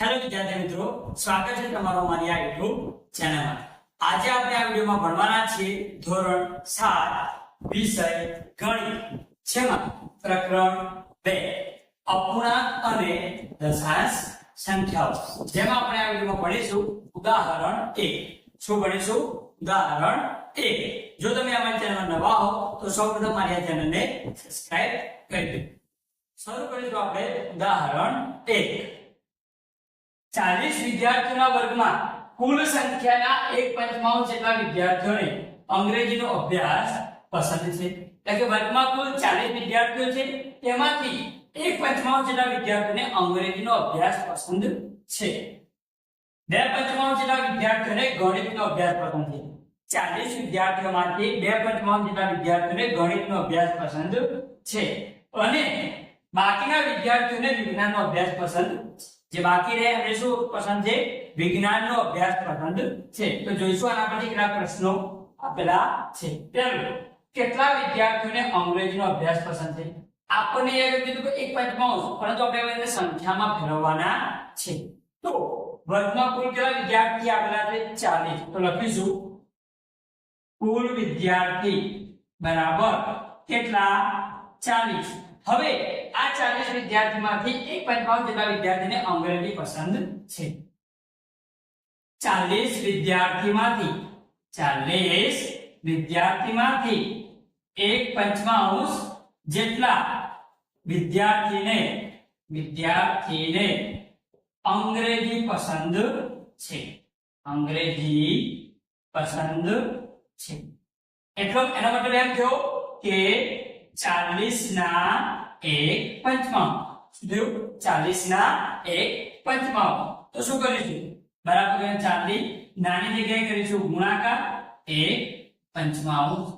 Hello વિદ્યાર્થી મિત્રો, સ્વાગત છે તમારો મારી આ YouTube ચેનલમાં. આજે આપણે આ વિડિયોમાં ભણવાના છીએ ધોરણ સાત, વિષય ગણિત, જેમાં પ્રકરણ 2 અપૂર્ણાંક અને દશાંશ સંખ્યાઓ. જેમાં આપણે આ વિડિયોમાં ભણીશું ઉદાહરણ 1 શું ભણીશું? ઉદાહરણ 1 જો તમે અમારી ચેનલમાં નવા હો, તો સૌપ્રથમ મારી આ ચેનલને સબસ્ક્રાઇબ કરી દો. શરૂ કરીશું આપણે ઉદાહરણ એક. ચાલીસ વિદ્યાર્થીઓના વર્ગમાં કુલ સંખ્યાના એક પંચમાંશ જેટલા વિદ્યાર્થીઓને અંગ્રેજીનો અભ્યાસ પસંદ છે. એટલે વર્ગમાં કુલ ચાલીસ વિદ્યાર્થીઓ છે, તેમાંથી એક પંચમાંશ જેટલા વિદ્યાર્થીઓને અંગ્રેજીનો અભ્યાસ પસંદ છે. બે પંચમાંશ જેટલા વિદ્યાર્થીઓને ગણિતનો અભ્યાસ પસંદ છે. ચાલીસ વિદ્યાર્થીઓમાંથી બે પંચમાંશ જેટલા વિદ્યાર્થીઓને ગણિતનો અભ્યાસ પસંદ છે. અને બાકીના વિદ્યાર્થીઓને વિજ્ઞાનનો અભ્યાસ પસંદ જે બાકી રહે, એમને શું પસંદ છે? વિજ્ઞાનનો અભ્યાસ પસંદ છે. તો જોઈશું આના પછી કેટલાક પ્રશ્નો આપેલા છે. કેટલા વિદ્યાર્થીઓને અંગ્રેજીનો અભ્યાસ પસંદ છે? આપણને કીધું કે એક પંચમાંશ પરંતુ આપણે સંખ્યામાં ફેરવવાના છે. તો વર્ગમાં કુલ કેટલા વિદ્યાર્થી આપેલા છે? 40 તો લખીશું. કુલ વિદ્યાર્થી બરાબર કેટલા? 40 હવે આ 40 વિદ્યાર્થીમાંથી એક પંચમાંશ જેટલા વિદ્યાર્થીને અંગ્રેજી પસંદ છે. 40 વિદ્યાર્થીમાંથી 40 વિદ્યાર્થીમાંથી એક પંચમાંશ જેટલા વિદ્યાર્થીને વિદ્યાર્થીને અંગ્રેજી પસંદ છે. અંગ્રેજી પસંદ છે. એટલો એનો મતલબ એમ થયો કે 40 ના એક પંચમાં. જોયું ચાલીસ ના એક પંચમાં તો શું કરીશું? બરાબર 40 નાની જગ્યાએ કરીશું ગુણાકાર. એક પંચમાંશ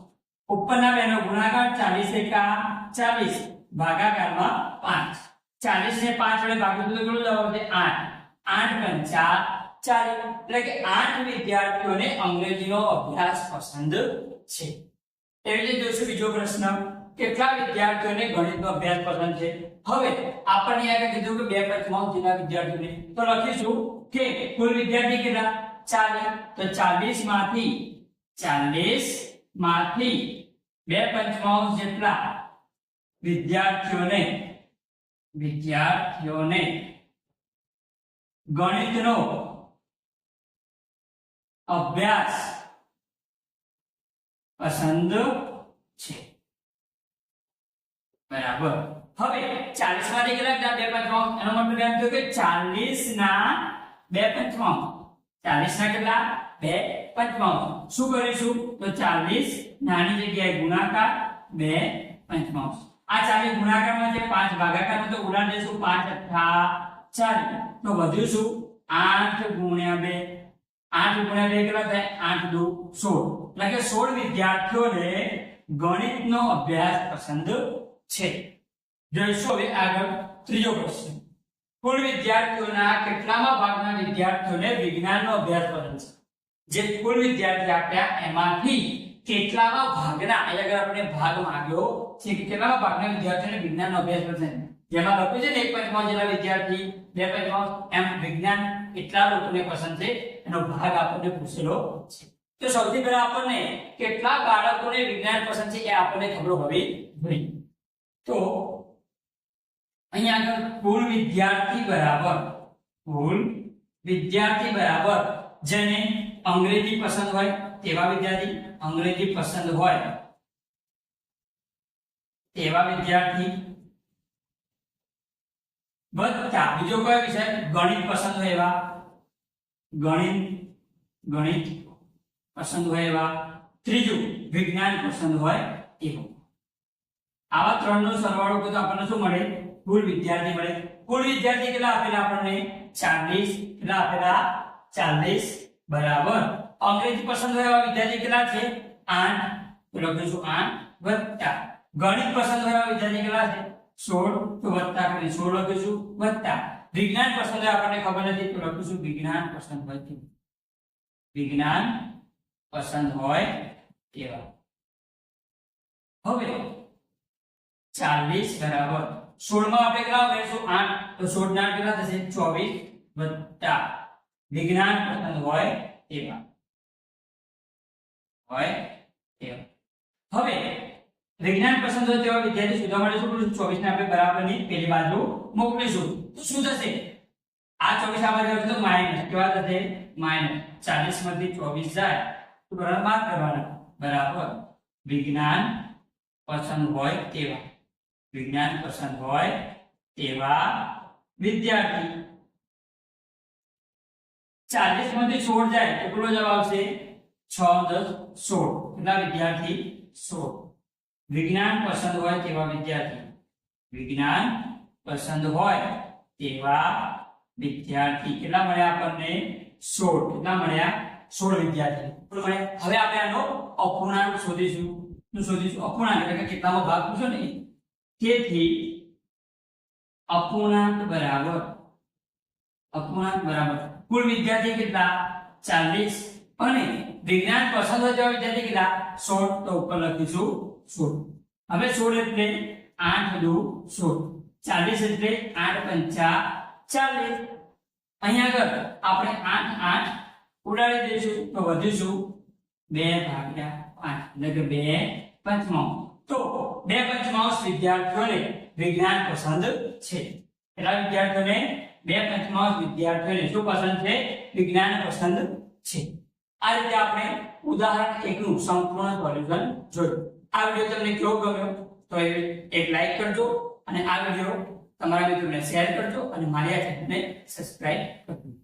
ઉપરના બેનો ગુણાકાર 40 એકા 40 ભાગાકારમાં 5 40 ને પાંચ વડે ભાગીશું તો કેટલું જવાબ છે 8 8 પંચા 40 એટલે કે આઠ વિદ્યાર્થીઓને અંગ્રેજીનો અભ્યાસ પસંદ છે. એવી રીતે જોઈશું બીજો પ્રશ્ન. કેટલા વિદ્યાર્થીઓને ગણિતનો અભ્યાસ પસંદ છે? હવે આપણને આગળ કીધું કે બે પંચમાંશ જેટલા વિદ્યાર્થીઓને તો લખીશું કે કુલ વિદ્યાર્થી કેટલા? 40 તો 40 માંથી 40 માંથી બે પંચમાંશ જેટલા? વિદ્યાર્થીઓને વિદ્યાર્થીઓને ગણિતનો અભ્યાસ પસંદ છે બરાબર. હવે 40 માંથી કેટલા બે પંચમાંશ એનો મતલબ એમ થયો કે 40 ના બે પંચમાંશ 40 ના કેટલા? બે પંચમાંશ શું કરીશું? તો 40 નાની જગ્યાએ ગુણાકાર બે પંચમાંશ આ 40 ગુણાકારમાં છે 5 ભાગાકારમાં તો ઉડાડ દેશું 5 અઠ્ઠા 40 તો વધ્યું શું? 8 ગુણ્યા 2 8 ગુણ્યા 2 કેટલા થાય? 8 દુ 16 એટલે કે 16 વિદ્યાર્થીઓને ગણિતનો અભ્યાસ પસંદ છે. જોઈશું હવે આગળ ત્રીજો પ્રશ્ન. કુલ વિદ્યાર્થીઓના કેટલામાં ભાગના વિદ્યાર્થીઓને વિજ્ઞાનનો અભ્યાસ પસંદ છે? જે કુલ વિદ્યાર્થી આપ્યા, એમાંથી કેટલામાં ભાગના એટલે આગળ આપણે ભાગ માંગ્યો છે કે કેટલામાં ભાગના વિદ્યાર્થીઓને વિજ્ઞાનનો અભ્યાસ છે? જેમાં લખ્યું છે ને, એક પાંચમાં જેટલા વિદ્યાર્થી, બે પંચમાં એમ વિજ્ઞાન કેટલા લોકોને પસંદ છે, એનો ભાગ આપણને પૂછેલો છે. તો સૌથી પહેલા આપણને કેટલા બાળકોને વિજ્ઞાન પસંદ છે એ આપણને ખબર હોવી જોઈએ. તો અહીંયા આગળ કુલ વિદ્યાર્થી બરાબર, કુલ વિદ્યાર્થી બરાબર જેને અંગ્રેજી પસંદ હોય તેવા વિદ્યાર્થી અંગ્રેજી પસંદ હોય તેવા વિદ્યાર્થી. વત્તા બીજો કયો વિષય? ગણિત પસંદ હોય એવા. ગણિત ગણિત પસંદ હોય એવા. ત્રીજું, વિજ્ઞાન પસંદ હોય એવું. આવા ત્રણનો સરવાળો તો આપણને શું મળે? કુલ વિદ્યાર્થી મળે. કુલ વિદ્યાર્થી કેટલા આપેલા આપણને? 40 કેટલા આપેલા? 40 બરાબર. અંગ્રેજી પસંદ હોય એવા વિદ્યાર્થી કેટલા છે? 8 તો લખીશું 8 વત્તા. ગણિત પસંદ હોય એવા વિદ્યાર્થી કેટલા છે? 16 તો વત્તા કરી 16 લખીશું વત્તા. વિજ્ઞાન પસંદ હોય આપણને ખબર નથી. તો લખીશું વિજ્ઞાન પસંદ હોય કે વિજ્ઞાન પસંદ હોય એવા. હવે ચાલીસ બરાબર. સોળમાં આપણે કેટલા ઉમેરશું? આઠ. તો સોળ ના કેટલા થશે? ચોવીસ વત્તા વિજ્ઞાન પ્રથમ હોય તેવા. હોય તેવા. હવે વિજ્ઞાન પસંદ હોય તેવા વિદ્યાર્થી શોધવા માટે શું કરીશું? ચોવીસ ને આપણે બરાબરની પેલી બાજુ મોકલીશું. તો શું થશે? આ ચોવીસ આ બાજુ તો માઇનસ કેવા થશે? માઇનસ ચાલીસમાંથી ચોવીસ જાય. તો બરાબર બાદ કરવાના. બરાબર. વિજ્ઞાન પસંદ હોય તેવા. વિજ્ઞાન પસંદ હોય તેવા વિદ્યાર્થી. ચાલીસમાંથી સોળ જાય કેટલો જવાબ આવશે? છ, દસ, સોળ. કેટલા વિદ્યાર્થી? સોળ. વિજ્ઞાન પસંદ હોય તેવા વિદ્યાર્થી. વિજ્ઞાન પસંદ હોય તેવા વિદ્યાર્થી. કેટલા મળ્યા આપણને? સોળ. કેટલા મળ્યા? સોળ વિદ્યાર્થી. હવે આપણે આનો અપૂર્ણાંક શોધીશું. શું શોધીશું? અપૂર્ણાંક. એટલે કે કેટલામાં ભાગ પૂછો ને. એ. તેથી અપૂર્ણાંક બરાબર અપૂર્ણાંક બરાબર. કુલ વિદ્યાર્થી કેટલા? ચાલીસ. અને વિજ્ઞાન પસંદ હોય વિદ્યાર્થી કેટલા? સોળ. તો ઉપર લખીશું સોળ. હવે સોળ એટલે આઠ દુ સોળ. ચાલીસ એટલે આઠ પંચા ચાલીસ. અહીંયા આગળ આપણે આઠ આઠ ઉડાડી દઈશું તો વધીશું બે ભાગ્યા પાંચ. એટલે કે બે બે પંચમાંશ વિદ્યાર્થીઓને વિજ્ઞાન પસંદ છે. એટલા વિદ્યાર્થીઓને બે પંચમાંશ વિદ્યાર્થીઓને શું પસંદ છે? વિજ્ઞાન પસંદ છે. આ રીતે આપણે ઉદાહરણ એકનું સંપૂર્ણ સોલ્યુશન જોયું. આ વીડિયો તમને કેવો ગમ્યો? તો એક લાઈક કરજો અને આ વીડિયો તમારા મિત્રોને શેર કરજો અને મારી આ ચેનલને સબસ્ક્રાઇબ કરજો.